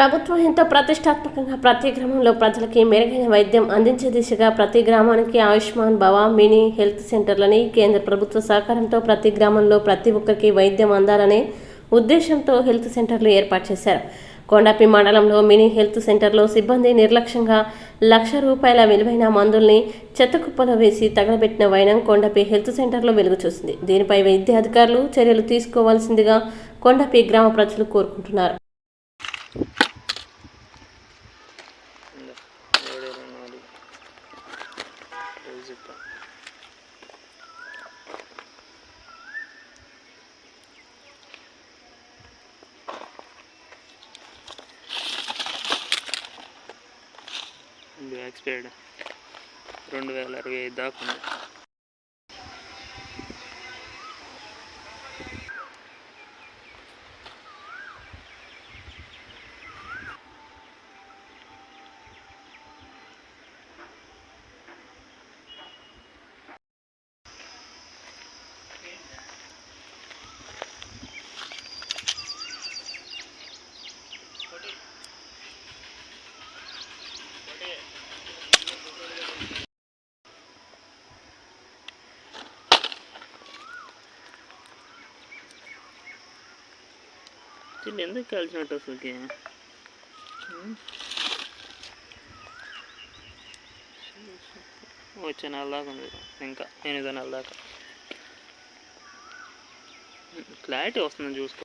ప్రభుత్వం ఎంతో ప్రతిష్టాత్మకంగా ప్రతి గ్రామంలో ప్రజలకి మెరుగైన వైద్యం అందించే దిశగా ప్రతి గ్రామానికి ఆయుష్మాన్ భవ మినీ హెల్త్ సెంటర్లని కేంద్ర ప్రభుత్వ సహకారంతో ప్రతి గ్రామంలో ప్రతి ఒక్కరికి వైద్యం అందాలనే ఉద్దేశంతో హెల్త్ సెంటర్లు ఏర్పాటు చేశారు. కొండపి మండలంలో మినీ హెల్త్ సెంటర్లో సిబ్బంది నిర్లక్ష్యంగా లక్ష రూపాయల విలువైన మందుల్ని చెత్తకుప్పలో వేసి తగలబెట్టిన వైనం కొండపి హెల్త్ సెంటర్లో వెలుగు చూసింది. దీనిపై వైద్య అధికారులు చర్యలు తీసుకోవాల్సిందిగా కొండపి గ్రామ ప్రజలు కోరుకుంటున్నారు. చెప్పా. బ్యాక్ స్పీడ్ రెండు వేల ఇరవై ఐదు దాకా ఉంది. దీన్ని ఎందుకు కలిసినట్టు అసలుకి? వచ్చే నెల దాకా ఉంది. ఇంకా ఎనిమిదో నెల దాకా. క్లారిటీ వస్తుందని చూసుకో.